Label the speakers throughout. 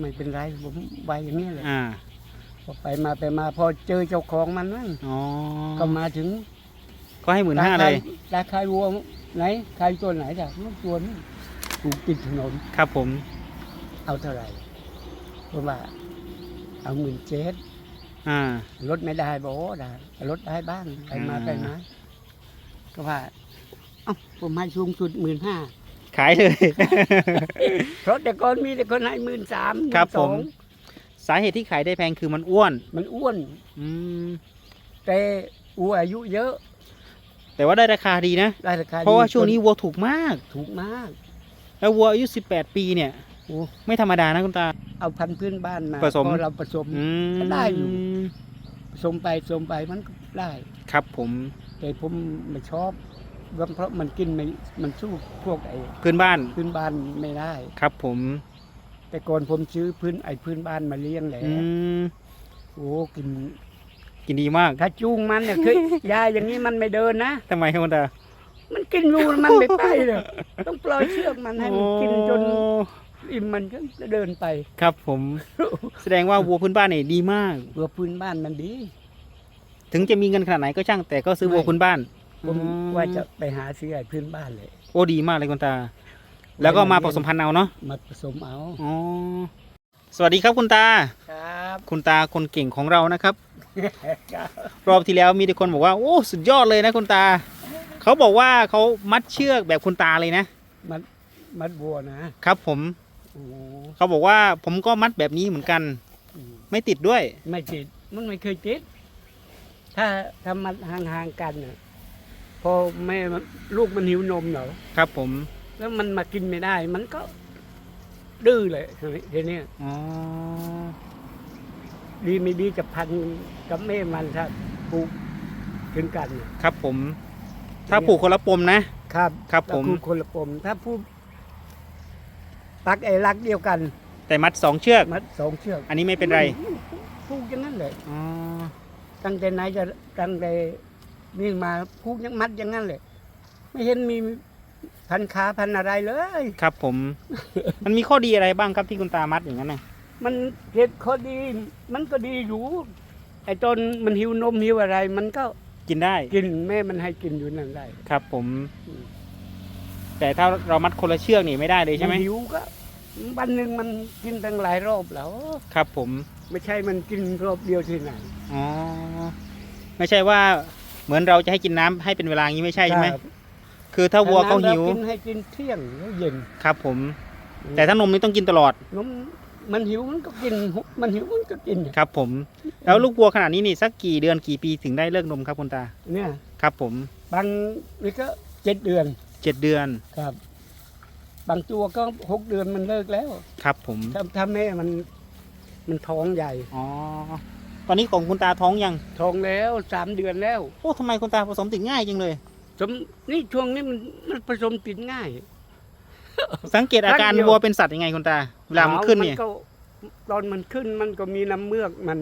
Speaker 1: ไม่เป็นไรผมไวอย่างนี้แหละ
Speaker 2: อ่า
Speaker 1: พอไปมาไปมาพอเจอเจ้าของมันนั่น
Speaker 2: อ๋อ
Speaker 1: ก็มาถึง
Speaker 2: ก็ให้หมื่นห้าเลย
Speaker 1: ราคาวัวไหนใครตัวไหนจ้ะลูกตัวนี้ถูกติดถนน
Speaker 2: ครับผม
Speaker 1: เอาเท่าไหร่ผมว่า เอาหมื่นเจ็ด
Speaker 2: อ่า
Speaker 1: ลดไม่ได้บอกโอ้ได้ลดได้บ้างไปมา
Speaker 2: อ่า
Speaker 1: ไปมาก็ว่า เอ้าผมให้สูงสุดหมื่นห้า
Speaker 2: ขายเลย
Speaker 1: เพราะแต่ก่อนมีแต่คนให้หมื่นสาม
Speaker 2: ครับผม สาเหตุที่ขายได้แพงคือมันอ้วน
Speaker 1: มันอ้วน
Speaker 2: อืม
Speaker 1: แต่อัวอายุเยอะ
Speaker 2: แต่ว่าได้ราคาดีนะ
Speaker 1: ได้ราคาดี
Speaker 2: เพราะว่าช่วงนี้วัวถูกมาก
Speaker 1: ถูกมาก
Speaker 2: แล้ววัวอายุ18ปีเนี่ย
Speaker 1: โอ้
Speaker 2: ไม่ธรรมดานะคุณตา
Speaker 1: เอาพันธุ์พื้นบ้านมา
Speaker 2: ผสม
Speaker 1: พอเราผสม
Speaker 2: อืม
Speaker 1: ก็ได้อยู่ ผสมไปผสมไปมันก็ได้
Speaker 2: ครับผม
Speaker 1: แต่ผมไม่ชอบ เพราะมันกินไม่มันสู้พวกไอ้
Speaker 2: พื้นบ้าน
Speaker 1: พื้นบ้านไม่ได้
Speaker 2: ครับผม
Speaker 1: แต่ก่อนผมซื้อพื้นไอ้พื้นบ้านมาเลี้ยงแหละ
Speaker 2: อืม
Speaker 1: โอ้กิน
Speaker 2: กินดีมาก
Speaker 1: ถ้าจูงมันเนี่ยคือยาอย่างนี้มันไม่เดินนะ
Speaker 2: ทำไมครับคุณตา
Speaker 1: มันกินอยู่มันไม่ไปเลยต้องปล่อยเชือกมันให้มันกินจน
Speaker 2: โอ้
Speaker 1: อิ่มมันก็เดินไป
Speaker 2: ครับผม แสดงว่าวัวพื้นบ้านเนี่ยดีมาก
Speaker 1: วัวพื้นบ้านมันดี
Speaker 2: ถึงจะมีเงินขนาดไหนก็ช่างแต่ก็ซื้อวัวพื้นบ้าน
Speaker 1: ผม
Speaker 2: อืม
Speaker 1: ว่าจะไปหาซื้อไอ้พื้นบ้านเลย
Speaker 2: โอ้ดีมากเลยคุณตา แล้วก็มาผสมพันธุ์เอาเนาะ
Speaker 1: มาผสมเอา
Speaker 2: อ๋อสวัสดีครับคุณตา
Speaker 1: ครับ
Speaker 2: คุณตาคนเก่งของเรานะครับ รอบที่แล้วมีแต่คนบอกว่าโอ้สุดยอดเลยนะคุณตา เขาบอกว่าเขามัดเชือกแบบคุณตาเลยนะ
Speaker 1: มัดมัดวัวนะครับ
Speaker 2: ผม
Speaker 1: โอ้
Speaker 2: เขาบอกว่าผมก็มัดแบบนี้เหมือนกัน
Speaker 1: อืม
Speaker 2: ไม่ติดด้วย
Speaker 1: ไม่ติดมันไม่เคยติด ถ้าถ้ามันห่างๆกันน่ะพ อแม่มันลูกมันหิวนมเหรอ
Speaker 2: ครับผม
Speaker 1: แล้วมันมากินไม่ได้ มันก็ ดื้อเลยทีนี้
Speaker 2: อ๋อ
Speaker 1: ดีไม่ดีจะพันกับแม่มันถ้าปลูกถึงกันน่ะ
Speaker 2: ครับผม ถ้าปลูกคนละปมนะ
Speaker 1: ครับ
Speaker 2: ครับ
Speaker 1: แล้ว
Speaker 2: ผม
Speaker 1: ปลูกคนละปม ถ้าผู้ปักไอ้รักเดียวกัน
Speaker 2: แต่มัดสองเชือก
Speaker 1: มัดสองเชือก
Speaker 2: อันนี้ไม่เป็นไร
Speaker 1: ปลูกอย่างนั้นเลย
Speaker 2: อ๋อ
Speaker 1: ตั้งแต่ไหนจะตั้งแต่ นี่มาพูกยังมัดอย่างนั้นเลยไม่เห็นมีพันขาพันอะไรเลย
Speaker 2: ครับ ผม มันมีข้อดีอะไรบ้างครับที่คุณตามัดอย่างนั้นนะ
Speaker 1: มันเห็ดข้อดี มันก็ดีอยู่ไอ้ตอนมันหิวนมหิวอะไร มันก็
Speaker 2: กินได้
Speaker 1: กินแม่มันให้กินอยู่นั่นได้
Speaker 2: ครับผม
Speaker 1: อืม
Speaker 2: แต่ถ้าเรามัดคนละเชือกนี่ไม่ได้เลยใช่ไหม
Speaker 1: นหิวก็วันหนึ่งมันกินตั้งหลายรอบแล้ว
Speaker 2: ครับ ผม
Speaker 1: ไม่ใช่มันกินรอบเดียวที่ไหน
Speaker 2: อ๋อไม่ใช่ว่า เหมือนเราจะให้กินน้ำให้เป็นเวลาอย่างนี้ไม่ใช่ใช่ไหม
Speaker 1: ครับ
Speaker 2: คือถ้าวัวเขาหิว
Speaker 1: น้ำรกินให้กินเที่ยงแล้วเย็น
Speaker 2: ครับผม แต่ถ้านมนี่ต้องกินตลอด
Speaker 1: นมมันหิวมันก็กิน มันหิวมันก็กิน
Speaker 2: ครับ ผม แล้วลูกวัวขนาดนี้นี่สักกี่เดือนกี่ปีถึงได้เลิกนมครับคุณตา
Speaker 1: เนี่ย
Speaker 2: ครับ ผม
Speaker 1: บางนี่ก็เจ็ดเดือน
Speaker 2: เจ็ดเดือน
Speaker 1: ครับ บางตัวก็หกเดือนมันเลิกแล้ว
Speaker 2: ครับ ผม
Speaker 1: ถ้าถ้าแม่มัน มันท้องใหญ่
Speaker 2: อ๋อ ตอนนี้ของคุณตาท้องยัง
Speaker 1: ท้องแล้วสามเดือนแล้ว
Speaker 2: โอ้ทำไมคุณตาผสมติดง่ายจังเลย
Speaker 1: สมนี่ช่วงนี้มันมันผสมติดง่าย
Speaker 2: สังเกตอาการ
Speaker 1: ครั้งเดียว
Speaker 2: วัวเป็นสัตว์ยังไงคุณตาเวลามันขึ้นเนี่ย
Speaker 1: ก็ตอนมันขึ้นมันก็มีน้ำเมือกมัน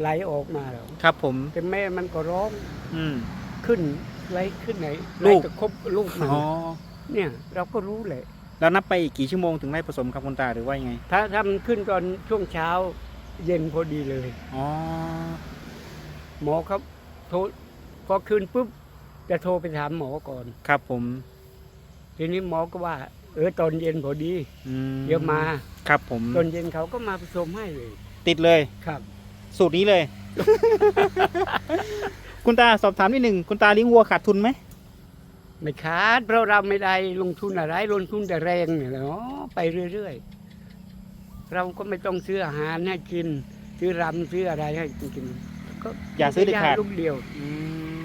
Speaker 1: ไหลออกมาแล้ว
Speaker 2: ครับ ผม
Speaker 1: แต่แม่มันก็ร้อง
Speaker 2: อืม
Speaker 1: ขึ้นไหลขึ้นไหน
Speaker 2: ลูก
Speaker 1: ไหจะครบลูกมัน
Speaker 2: อ๋อ
Speaker 1: เนี่ย เราก็รู้เลย
Speaker 2: แล้วนับไปอีกกี่ชั่วโมงถึงได้ผสมครับคุณตาหรือว่ายังไง
Speaker 1: ถ้าถ้ามันขึ้นตอนช่วงเช้า เย็นพอดีเลย
Speaker 2: อ๋อ
Speaker 1: หมอครับโทรพอคืนปุ๊บจะโทรไปถามหมอก่อน
Speaker 2: ครับผม
Speaker 1: ทีนี้หมอก็ว่า เออตอนเย็นพอดี
Speaker 2: อืม
Speaker 1: เดี๋ยวมา
Speaker 2: ครับผม
Speaker 1: ตอนเย็นเขาก็มาผสมให้เลย
Speaker 2: ติดเลย
Speaker 1: ครับ
Speaker 2: สูตรนี้เลย คุณตาสอบถามนิดหนึ่ง คุณตาเลี้ยงวัวขาดทุนไหม
Speaker 1: ไม่ขาดเพราะเราไม่ได้ลงทุนอะไรลงทุนแต่แรงเนี่ยแหละอ๋อไปเรื่อยๆ เราก็ไม่ต้องซื้ออาหารให้กิน ซื้อรำซื้ออะไรให้กินก็
Speaker 2: อย่าซื้อเด็ดขาด
Speaker 1: ลูกเดียว
Speaker 2: อื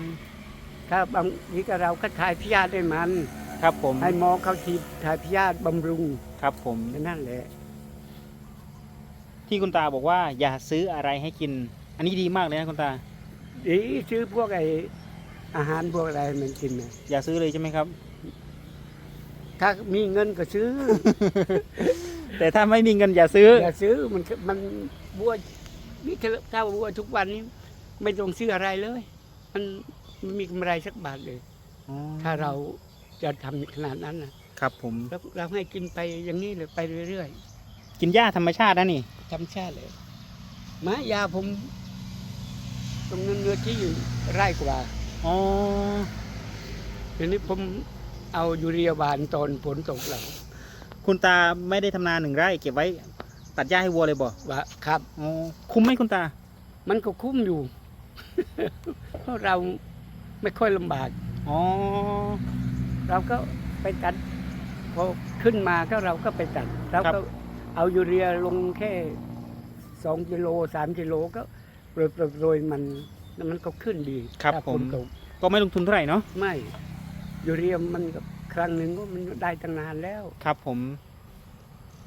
Speaker 2: ม
Speaker 1: ถ้าบางทีก็เราก็ถ่ายพยาธิให้มัน
Speaker 2: ครับผม
Speaker 1: ให้หมอเขาฉีดถ่ายพยาธิบำรุง
Speaker 2: ครับผม
Speaker 1: แค่นั่นแหละ
Speaker 2: ที่คุณตาบอกว่า อย่าซื้ออะไรให้กิน อันนี้ดีมากเลยนะคุณตา
Speaker 1: ดีซื้อพวกไออาหารพวกอะไรให้มันกินนะ
Speaker 2: อย่าซื้อเลยใช่ไหมครับ
Speaker 1: ถ้ามีเงินก็ซื้อ
Speaker 2: แต่ถ้าไม่มีเงินอย่าซื้อ
Speaker 1: อย่าซื้อมันมันบัวนี่ถ้าบัวทุกวันนี้ ไม่ต้องซื้ออะไรเลย มันมันมีกำไรสักบาทเลย ถ้าเราจะทำขนาดนั้นนะครับ
Speaker 2: ผม
Speaker 1: แล้วเราให้กินไปอย่างนี้เลยไปเรื่อย
Speaker 2: กินหญ้าธรรมชาตินะนี่
Speaker 1: ธรรมชาติเลยหมายาผม ตรงนั้นเนื้อที่ไร่กว่า
Speaker 2: อ๋อ
Speaker 1: ทีนี้ผมเอายูเรียบานตอนฝนตกแล้ว
Speaker 2: คุณตาไม่ได้ทำนาหนึ่งไร่เก็บไว้ ตัดหญ้าให้วัวเลยบ่
Speaker 1: ว่าครับ
Speaker 2: อ๋อคุ้มไหมคุณตา
Speaker 1: มันก็คุ้มอยู่ เพราะเราไม่ค่อยลำบาก
Speaker 2: อ๋อ
Speaker 1: เราก็ไปตัดพอขึ้นมาก็เราก็ไปตัดเราก็เอายูเรียลงแค่สองกิโลสามกิโลก็โรยโรยโรยมันแล้วมันก็ขึ้นดี
Speaker 2: ครับ
Speaker 1: ถ้า
Speaker 2: ผ
Speaker 1: ฝ
Speaker 2: ม
Speaker 1: นตก
Speaker 2: ก็ไม่ลงทุนเท่าไหร่เนาะ
Speaker 1: ไม่ยูเรียมันก็ ครั้งหนึ่งก็มันได้ตั้งนานแล้ว
Speaker 2: ครับผม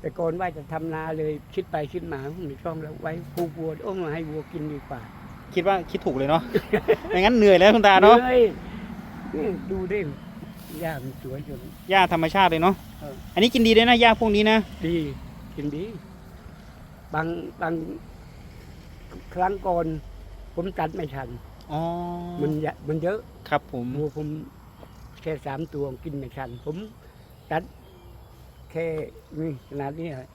Speaker 1: แต่ก่อนว่าจะทำนาเลยคิดไปคิดมาไม่ต้องแล้วไว้ผูกวัวโอ้มาให้วัวกินดีกว่า
Speaker 2: คิดว่าคิดถูกเลยเนาะ ไม่งั้นเหนื่อยแล้วคุณตาเนาะ
Speaker 1: ฮ้ยนี่ดูดิย่ามันสวยจน
Speaker 2: หญ้าธรรมชาติเลยเนาะ
Speaker 1: เออ
Speaker 2: อันนี้กินดีด้วยนะหญ้าพวกนี้นะ
Speaker 1: ดีกินดี บางบางครั้งก่อน ผมตัดไม่ทัน
Speaker 2: อ๋อ
Speaker 1: มันเยอะมันเยอะ
Speaker 2: ครับผม
Speaker 1: วัวผม แค่สามตัวกินไม่ทันผมตัดแค่นี่ขนาดนี้อะ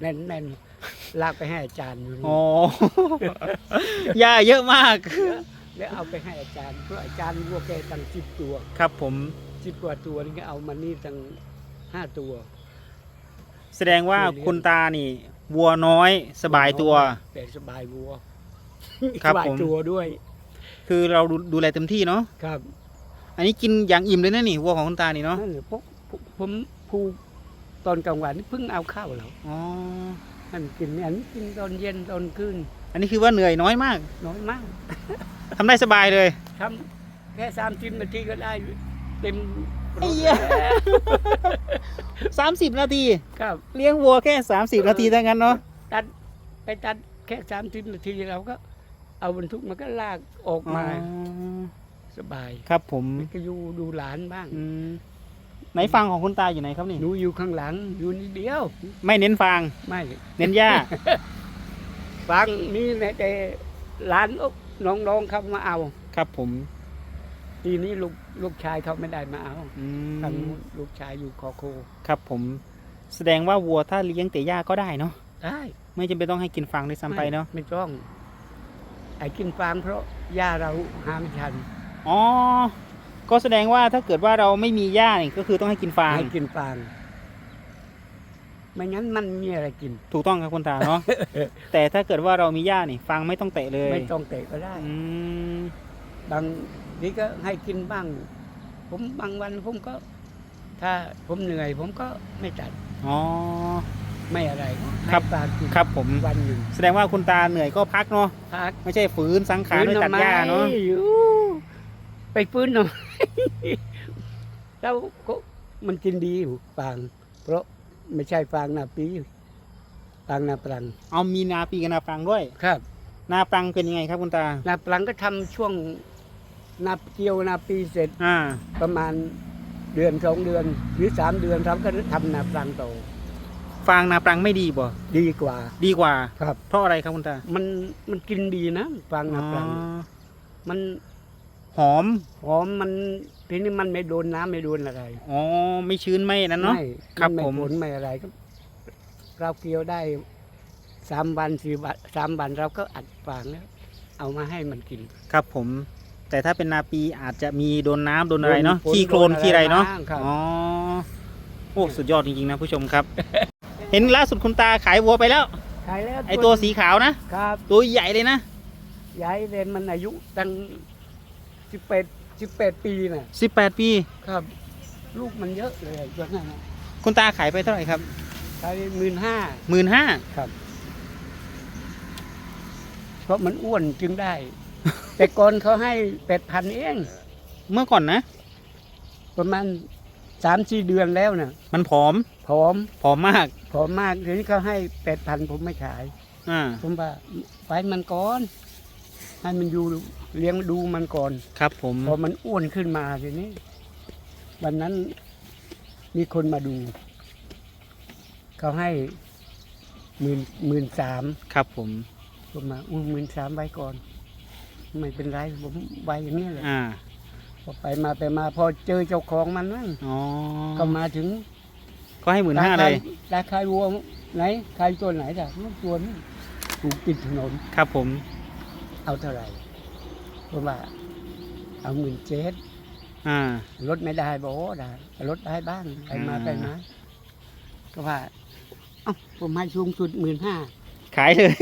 Speaker 1: แน่นแน่นๆลากไปให้อาจารย์อยู่นี่
Speaker 2: อ๋อ หญ้าเยอะมาก
Speaker 1: แล้วเอาไปให้อาจารย์เพราะอาจารย์วัวแกตั้งสิบตัว
Speaker 2: ครับผม
Speaker 1: สิบกว่าตัวนี่ก็เอามานี่ตั้งห้าตัว
Speaker 2: แสดงว่า
Speaker 1: เลี้ยง
Speaker 2: คุณตานี่วัวน้อยสบายตัว
Speaker 1: แต่สบายวัว
Speaker 2: ครับ
Speaker 1: สบาย
Speaker 2: ผม
Speaker 1: ตัวด้วย
Speaker 2: คือเราดูดูแลเต็มที่เนาะ
Speaker 1: ครับ
Speaker 2: อันนี้กินอย่างอิ่มเลยนะนี่วัวของคุณตานี่เนาะ
Speaker 1: นั่นแหละพวกผมผมผูกตอนกลางวันนี่เพิ่งเอาข้าวแล้ว
Speaker 2: อ๋อ
Speaker 1: นั่นกินอันนี้กินตอนเย็นตอนคืน
Speaker 2: อันนี้คือว่าเหนื่อยน้อยมาก
Speaker 1: น้อยมาก
Speaker 2: ทำได้สบายเลย
Speaker 1: ทำแค่สามสิบนาทีก็ได้เต็มร
Speaker 2: ไอ้
Speaker 1: ถ
Speaker 2: เหี้ย
Speaker 1: แล้ว
Speaker 2: 30 นาที
Speaker 1: ครับ
Speaker 2: เลี้ยงวัวแค่ 30 นาทีเท่านั้นเนาะ
Speaker 1: ตัดไปตัดแค่สามสิบนาทีเราก็ เอาบรรทุกมันก็ลากออกมา
Speaker 2: อ๋อ
Speaker 1: สบาย
Speaker 2: ครับผม
Speaker 1: ก็อยู่ดูหลานบ้าง
Speaker 2: อืมไหนฟังของคุณตาอยู่ไหนครับนี่
Speaker 1: หนูอยู่ข้างหลังอยู่นิดเดียว
Speaker 2: ไม่เน้นฟาง
Speaker 1: ไม่
Speaker 2: เน้นหญ้า
Speaker 1: ฟังนี่นะแต่หลานอกน้องๆเขามาเอา
Speaker 2: ครับผม
Speaker 1: ทีนี้ลูกลูกชายเขาไม่ได้มาเอา
Speaker 2: อืม
Speaker 1: ทางนู้นลูกชายอยู่คอโค
Speaker 2: ครับผม แสดงว่าวัวถ้าเลี้ยงแต่หญ้าก็ได้เนาะ
Speaker 1: ได้
Speaker 2: ไม่จำเป็นต้องให้กินฟางด้วยซ้ำไปเนาะ
Speaker 1: ไม่ต้อง ไอ้กินฟางเพราะหญ้าเราหาไม่ทัน
Speaker 2: อ๋อ ก็แสดงว่าถ้าเกิดว่าเราไม่มีหญ้านี่ก็คือต้องให้กินฟาง
Speaker 1: ให้กินฟาง ไม่งั้นมันมีอะไรกิน
Speaker 2: ถูกต้องครับคุณตาเนาะ แต่ถ้าเกิดว่าเรามีหญ้านี่ฟางไม่ต้องเตะเลย
Speaker 1: ไม่ต้องเตะก็ได้
Speaker 2: อืม
Speaker 1: บางทีก็ให้กินบ้าง ผมบางวันผมก็ ถ้าผมเหนื่อย ผมก็ไม่จัด
Speaker 2: อ๋อ
Speaker 1: ไม่อะไรให้
Speaker 2: ครับ
Speaker 1: ฟางกิน
Speaker 2: ครับผม
Speaker 1: วันหนึ่ง
Speaker 2: แสดงว่าคุณตาเหนื่อยก็พักเนาะ
Speaker 1: พัก
Speaker 2: ไม่ใช่ฝืนสังขารด้วยตัดหญ้าเนาะ
Speaker 1: ฟื้ทำไมอยู่ ไปฟื้นหน่อยเราก็มันกินดีอยู่ฟาง เพราะไม่ใช่ฟางนาปีฟางนาปรัง
Speaker 2: เอามีนาปีกับนาปรังด้วย
Speaker 1: ครับ
Speaker 2: นาปรังเป็นยังไงครับคุณตา
Speaker 1: นาปรังก็ทำช่วงนาเกี่ยวนาปีเสร็จ
Speaker 2: อ่า
Speaker 1: ประมาณเดือนสองเดือน หรือสามเดือนเราก็ทำนาปรังต่อ
Speaker 2: ฟางนาปรังไม่ดีบ่
Speaker 1: ดีกว่า
Speaker 2: ดีกว่า
Speaker 1: ครับ
Speaker 2: เพราะอะไรครับคุณตา
Speaker 1: มันมันกินดีนะฟางนาปรัง
Speaker 2: อ๋อ
Speaker 1: มัน
Speaker 2: หอม
Speaker 1: หอมมันทีนี้มันไม่โดนน้ำไม่โดนอะไร
Speaker 2: อ๋อไม่ชื้นไม่นั้นเนาะ
Speaker 1: ไม่
Speaker 2: ครับ
Speaker 1: ไม่
Speaker 2: ผม
Speaker 1: ผลไม่อะไรก็เราเกี่ยวได้สามวันสี่วันสามวันเราก็อัดฟางแล้ว เอามาให้มันกิน
Speaker 2: ครับผม แต่ถ้าเป็นนาปีอาจจะมีโดนน้ำโดนอะไรเนาะ
Speaker 1: โดนฝน
Speaker 2: ขี้โคลน
Speaker 1: โดนอะไร
Speaker 2: ขี้อะไรเนาะ
Speaker 1: บ้างครับ
Speaker 2: อ๋อโอ้สุดยอดจริงๆนะผู้ชมครับ เห็นล่าสุดคุณตาขายวัวไปแล้ว
Speaker 1: ขายแล้ว
Speaker 2: ไอตัวสีขาวนะ
Speaker 1: ครับ
Speaker 2: ตัวใหญ่เลยนะ
Speaker 1: ยายเรนมันอายุตั้ง สิบแปดสิบแปดปีน่ะ
Speaker 2: 18 ปี
Speaker 1: ครับ ลูกมันเยอะเลยตัวนั้นน่ะ
Speaker 2: คุณตาขายไปเท่าไหร่ครับ
Speaker 1: ขายหมื่นห้า
Speaker 2: หมื่นห้า
Speaker 1: ครับเพราะมันอ้วนจึงได้ แต่ก่อนเขาให้แปดพันเอง
Speaker 2: เมื่อก่อนนะ
Speaker 1: ประมาณสามสี่เดือนแล้วน่ะ
Speaker 2: มันผอม
Speaker 1: ผอม
Speaker 2: ผอมมาก
Speaker 1: ผอมมากทีนี้เขาให้แปดพันผมไม่ขาย
Speaker 2: อ่า
Speaker 1: ผมว่าไปมันก่อน ให้มันอยู่เลี้ยงดูมันก่อน
Speaker 2: ครับผม
Speaker 1: พอมันอ้วนขึ้นมาทีนี้ วันนั้นมีคนมาดู เขาให้หมื่นหมื่นสาม
Speaker 2: ครับผม
Speaker 1: ผมมาอุ้หมื่นสามไว้ก่อน ไม่เป็นไรผมไว้อย่างนี้แหละ
Speaker 2: อ่า
Speaker 1: พอไปมาไปมาพอเจอเจ้าของมันนั่ง
Speaker 2: อ๋อ
Speaker 1: ก็มาถึงข
Speaker 2: ก็ให้หมื่นห้าเลย
Speaker 1: ราคาวัวไหนใครตัวไหนล่ะลูกตัวนี้ถูกติดถนน
Speaker 2: ครับผม
Speaker 1: เอาเท่าไหร่เพราะว่า เอาหมื่นเจ็ด
Speaker 2: อ่า
Speaker 1: ลดไม่ได้บอกว่าได้ลดได้บ้างไปมา
Speaker 2: อ่า
Speaker 1: ไปมาก็ว่า เอ้าผมให้สูงสุดหมื่นห้า
Speaker 2: ขายเลย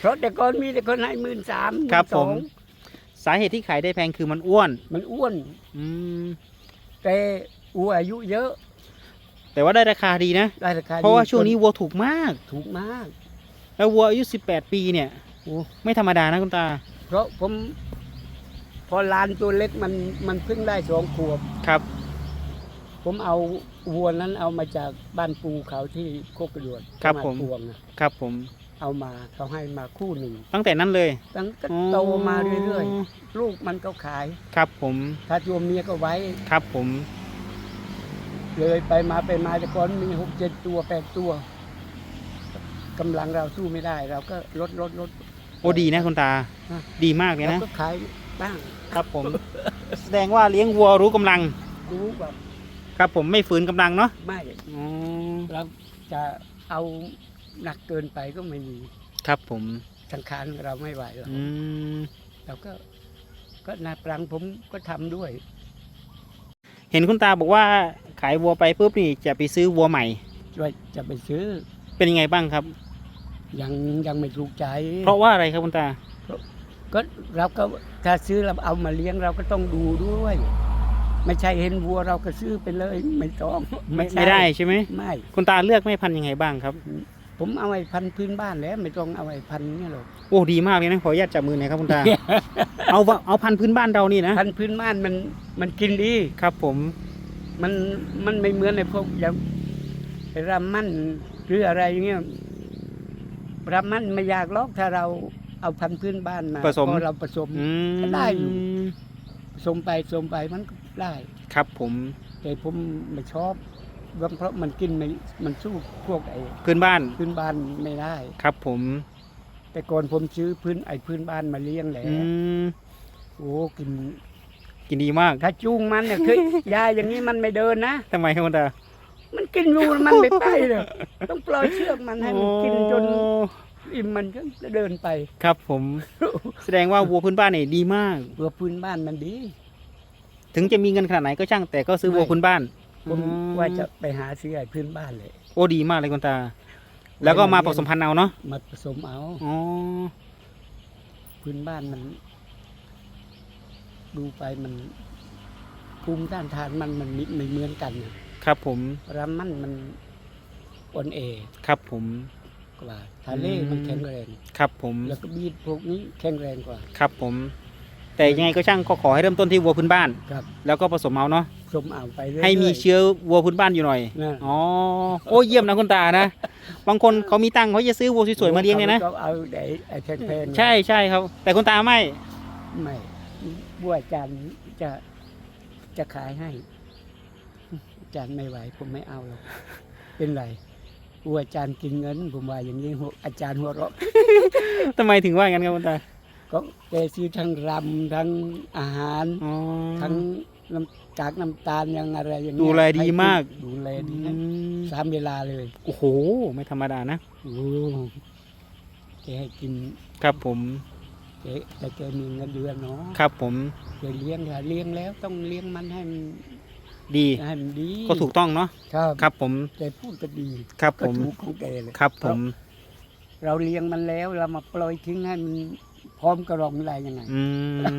Speaker 1: เพราะแต่ก่อนมีแต่คนให้หมื่นสาม
Speaker 2: ครับผม สาเหตุที่ขายได้แพงคือมันอ้วน
Speaker 1: มันอ้วน
Speaker 2: อืม
Speaker 1: แต่อัวอายุเยอะ
Speaker 2: แต่ว่าได้ราคาดีนะ
Speaker 1: ได้ราคา
Speaker 2: เพราะว่า
Speaker 1: ดี
Speaker 2: ช่วงนี้วัวถูกมาก
Speaker 1: ถูกมาก
Speaker 2: แล้ววัวอายุ 18 ปีเนี่ย
Speaker 1: โอ้
Speaker 2: ไม่ธรรมดานะคุณตา
Speaker 1: เพราะผม พอลานตัวเล็กมันมันเพิ่งได้สองขวบ
Speaker 2: ครับ
Speaker 1: ผมเอาวัวนั้นเอามาจากบ้านปูเขาที่โคกกระดวน
Speaker 2: ครับ
Speaker 1: จั
Speaker 2: ผ
Speaker 1: งห
Speaker 2: ม
Speaker 1: วัดพวงนะครับ
Speaker 2: ผม
Speaker 1: เอามาเขาให้มาคู่หนึ่ง
Speaker 2: ตั้งแต่นั้นเลย
Speaker 1: ตั้งก็โตมาเรื่อยๆลูกมันก็ขาย
Speaker 2: ๆครับผม
Speaker 1: ถ้าตัวเมียก็ไว้
Speaker 2: ครับผม
Speaker 1: เลยไปมาไปมาแต่ก่อนมีหกเจ็ดตัวแปดตัวกำลังเราสู้ไม่ได้ เราก็ลดลดลด
Speaker 2: โอ้ดีนะคุณตา
Speaker 1: อะ
Speaker 2: ดีมากเลย
Speaker 1: เรา
Speaker 2: นะ
Speaker 1: ก็ขายบ้าง
Speaker 2: ครับผม แสดงว่าเลี้ยงวัวรู้กำลัง
Speaker 1: รู้แบบ
Speaker 2: ครับผมไม่ฝืนกำลังเนาะ
Speaker 1: ไม่
Speaker 2: อ๋อ
Speaker 1: เราจะเอาหนักเกินไปก็ไม่มี
Speaker 2: ครับผม
Speaker 1: สังขารเราไม่ไหวหรอก
Speaker 2: อืม
Speaker 1: เราก็ ก็นาปรังผมก็ทำด้วย
Speaker 2: เห็นคุณตาบอกว่าขายวัวไปปุ๊บนี่จะไปซื้อวัวใหม่
Speaker 1: ว่าจะไปซื้อ
Speaker 2: เป็นยังไงบ้างครับ
Speaker 1: ยังยังไม่ถูกใจ
Speaker 2: เพราะว่าอะไรครับคุณตา
Speaker 1: ก็เราก็ถ้าซื้อเราเอามาเลี้ยงเราก็ต้องดูด้วย ไม่ใช่เห็นวัวเราก็ซื้อไปเลย ไม่ต้อง
Speaker 2: ไม่
Speaker 1: ใช่
Speaker 2: ไม่ได้ใช่ไหม
Speaker 1: ไม่
Speaker 2: คุณตาเลือกแม่พันธุ์ยังไงบ้างครับ
Speaker 1: ผมเอาไอ้พันธุ์พื้นบ้านแล้วไม่ต้องเอาไอ้พันธุ์นี่หรอก
Speaker 2: โอ้ดีมากเลยนะขออนุญาตจับมือหน่อยครับคุณตา เอาวะเอาพันธุ์พื้นบ้านเรานี่นะ
Speaker 1: พันธุ์พื้นบ้านมันมันกินดี
Speaker 2: ครับ ผม
Speaker 1: มันมันไม่เหมือนไอ้พวกอย่างไอ้รำมันหรืออะไรอย่างเงี้ย รำมันไม่อยากลอกถ้าเราเอาพันธุ์พื้นบ้านมา
Speaker 2: ผสม
Speaker 1: พอเราผสม
Speaker 2: อืม
Speaker 1: ก็ได้อยู่ ผสมไปผสมไปมันก็ได้
Speaker 2: ครับผม
Speaker 1: แต่ผมไม่ชอบเพราะมันกินไม่มันสู้พวกไอ้
Speaker 2: พื้นบ้าน
Speaker 1: พื้นบ้านไม่ได้
Speaker 2: ครับผม
Speaker 1: แต่ก่อนผมซื้อพื้นไอ้พื้นบ้านมาเลี้ยงแหละ
Speaker 2: อืม
Speaker 1: โอ้กิน
Speaker 2: กินดีมาก
Speaker 1: ถ้าจูงมันเนี่ยคือยาอย่างนี้มันไม่เดินนะ
Speaker 2: ทำไมครับคุณตา
Speaker 1: มันกินอยู่มันไม่ไปเลยต้องปล่อยเชือกมันให้มันกินจน
Speaker 2: โอ้
Speaker 1: อิ่มมันก็เดินไป
Speaker 2: ครับผม แสดงว่าวัวพื้นบ้านนี่ดีมาก
Speaker 1: ตัวพื้นบ้านมันดี
Speaker 2: ถึงจะมีเงินขนาดไหนก็ช่างแต่ก็ซื้อวัวพื้นบ้าน
Speaker 1: ผม
Speaker 2: อืม
Speaker 1: ว่าจะไปหาซื้อไอ้พื้นบ้านเลย
Speaker 2: โอ้ดีมากเลยคุณตา แล้วก็มาผสมพันธุ์เอาเนาะ
Speaker 1: มาผสมเอา
Speaker 2: อ๋อ
Speaker 1: พื้นบ้านมัน ดูไปมันภูมิต้านทานมันมันไม่ไม่เหมือนกันน่ะ
Speaker 2: ครับผม
Speaker 1: รำมันมันอ่อนเอ
Speaker 2: ครับผม
Speaker 1: กว่าทาเล่มันแข็งแรง
Speaker 2: ครับผม
Speaker 1: แล้วก็บีดพวกนี้แข็งแรงกว่า
Speaker 2: ครับผม แต่ยังไงก็ช่างก็ขอให้เริ่มต้นที่วัวพื้นบ้าน
Speaker 1: ครับ
Speaker 2: แล้วก็ผสมเอาเนาะ
Speaker 1: ผสมเอาไปเรื่อยๆ
Speaker 2: ให้มีเชื้อวัวพื้นบ้านอยู่หน่อย
Speaker 1: นะ
Speaker 2: อ๋อโอ้เยี่ยมนะคุณตานะ บางคนเขามีตังค์เขาจะซื้อวัวสวยๆมาเลี้ยงเลยนะ
Speaker 1: ก็เอาไอ้ไอ้แพงๆ
Speaker 2: ใช่ใช่ครับ แต่คุณตาไม่
Speaker 1: ไม่บัวจันทร์จะจะขายให้ อาจารย์ไม่ไหว ผมไม่เอาหรอกเป็นไรบัวอาจารย์กินเงิน ผมว่าอย่างนี้หัวอาจารย์หัวเราะ
Speaker 2: ทำไมถึงว่าอย่างนั้นครับคุณตา
Speaker 1: ก็แกซื้อทั้งรำทั้งอาหาร
Speaker 2: อ๋อ
Speaker 1: ทั้งน้ำจากน้ำตาลยังอะไรอย่างเงี้ย
Speaker 2: ดูแลดีมาก
Speaker 1: ดูแล
Speaker 2: อื
Speaker 1: ดีนะ
Speaker 2: ม
Speaker 1: สามเวลาเลย
Speaker 2: โอ้โห ไม่ธรรมดานะ
Speaker 1: โอ้แกให้กิน
Speaker 2: ครับผม
Speaker 1: แกแต่แกมีเงินเดือนเนาะ
Speaker 2: ครับผม
Speaker 1: แกเลี้ยงค่ะเลี้ยงแล้วต้องเลี้ยงมันให้มัน
Speaker 2: ดี
Speaker 1: ให้มันดี
Speaker 2: ก็ถูกต้องเนาะ
Speaker 1: ครับ
Speaker 2: ครับผม
Speaker 1: แกพูดก็ดี
Speaker 2: ครับ
Speaker 1: ก็
Speaker 2: ผม
Speaker 1: ถูกของแกเลย
Speaker 2: ครับผม
Speaker 1: เราเลี้ยงมันแล้วเรามาปล่อยทิ้งให้มันพร้อมกระรองอะไรยังไง
Speaker 2: อืม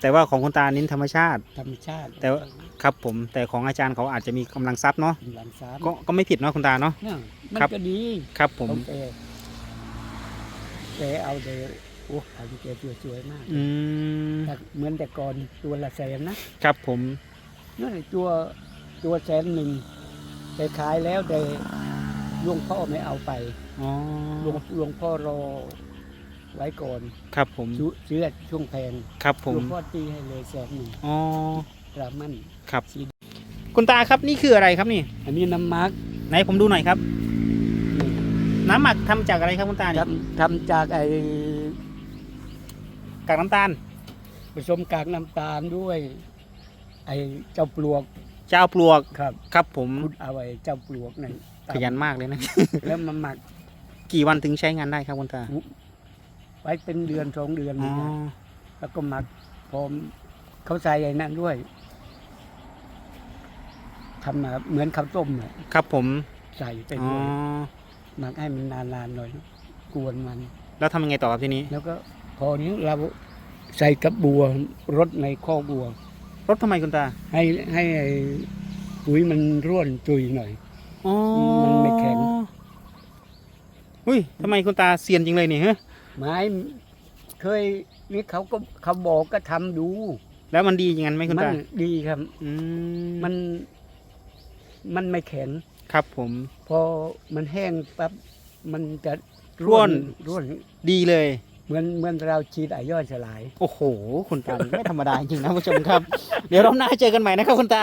Speaker 2: แต่ว่าของคุณตาเน้นธรรมชาติ
Speaker 1: ธรรมชาติ
Speaker 2: แต่ว่าครับผมแต่ของอาจารย์เขาอาจจะมีกำลังทรัพย์เนาะ
Speaker 1: กำลังสาม
Speaker 2: ก็ก็ไม่ผิดเนาะคุณตาเนาะ
Speaker 1: เนี่ยมัน
Speaker 2: ครับ
Speaker 1: ก็ดี
Speaker 2: ครับผม
Speaker 1: ของแกแกเอาเดโอ้พันแกสวยๆมาก
Speaker 2: อืม
Speaker 1: แต่เหมือนแต่ก่อนตัวละแสนนะครับ
Speaker 2: ผม
Speaker 1: นั่นแหละตัวตัวแสนหนึ่งแต่ขายแล้วแต่หลวงพ่อไม่เอาไป
Speaker 2: อ๋อ
Speaker 1: หลวงหลวงพ่อรอไว้ก่อน
Speaker 2: ครับผม
Speaker 1: ซื้อซื้อช่วงแพง
Speaker 2: ครับผ
Speaker 1: หล
Speaker 2: ม
Speaker 1: วงพ่อตีให้เลยแสนหนึ่ง
Speaker 2: อ๋อ
Speaker 1: รามัน
Speaker 2: ครับ
Speaker 1: สี
Speaker 2: คุณตาครับนี่คืออะไรครับนี่
Speaker 1: อันนี้น้ำมัก
Speaker 2: ไหนผมดูหน่อยครับ
Speaker 1: นี่
Speaker 2: น้ำหมักทำจากอะไรครับคุณตาเนี่ย
Speaker 1: ทำทำจากไอ้
Speaker 2: กากน้ำตาล
Speaker 1: ผสมกากน้ำตาลด้วย ไอ้เจ้าปลวก
Speaker 2: เจ้าปลวก
Speaker 1: ครับ
Speaker 2: ครับผม
Speaker 1: ขุดเอาไว้เจ้าปลวกนั่น
Speaker 2: ขยันมากเลยนะ
Speaker 1: แล้วมาหมัก
Speaker 2: กี่วันถึงใช้งานได้ครับคุณตา
Speaker 1: ไว้เป็นเดือนสองเดือน
Speaker 2: อ๋อ
Speaker 1: แล้วก็หมักพร้อมเขาใส่ไอ้นั่นด้วยทำมาเหมือนข้าวต้มอะ
Speaker 2: ครับผม
Speaker 1: ใส่ไป
Speaker 2: อ๋อ
Speaker 1: ด้วยหมักให้มันนานๆหน่อย กวนมัน
Speaker 2: แล้วทำยังไงต่อครับทีนี้
Speaker 1: แล้วก็พอนี้เราใส่กับบัวรดในข้อกบัว
Speaker 2: รถทำไมคุณตา
Speaker 1: ให้ให้ไอ้ปุ๋ยมันร่วนตุยหน่อย
Speaker 2: อ๋อ
Speaker 1: มันไม่แข็ง
Speaker 2: อุ้ยทำไมคุณตาเซียนจริงเลยนี่ฮะ
Speaker 1: ไม้เคยนี่เขาก็เขาบอกก็ทำดู
Speaker 2: แล้วมันดีอย่างนั้นไหมคุณ
Speaker 1: มั
Speaker 2: ตา
Speaker 1: ดีครับ
Speaker 2: อืม
Speaker 1: มันมันไม่แข็ง
Speaker 2: ครับผม
Speaker 1: พอมันแห้งปั๊บมันจะ
Speaker 2: ร่วน
Speaker 1: ร่วน
Speaker 2: ดีเลย
Speaker 1: เหมือนเหมือนเราฉีดไอย่อยสลาย
Speaker 2: โอ้โห คุณตานี่ไม่ธรรมดาจริงๆนะผู้ชมครับ เดี๋ยวเราหน้าเจอกันใหม่นะครับคุณตา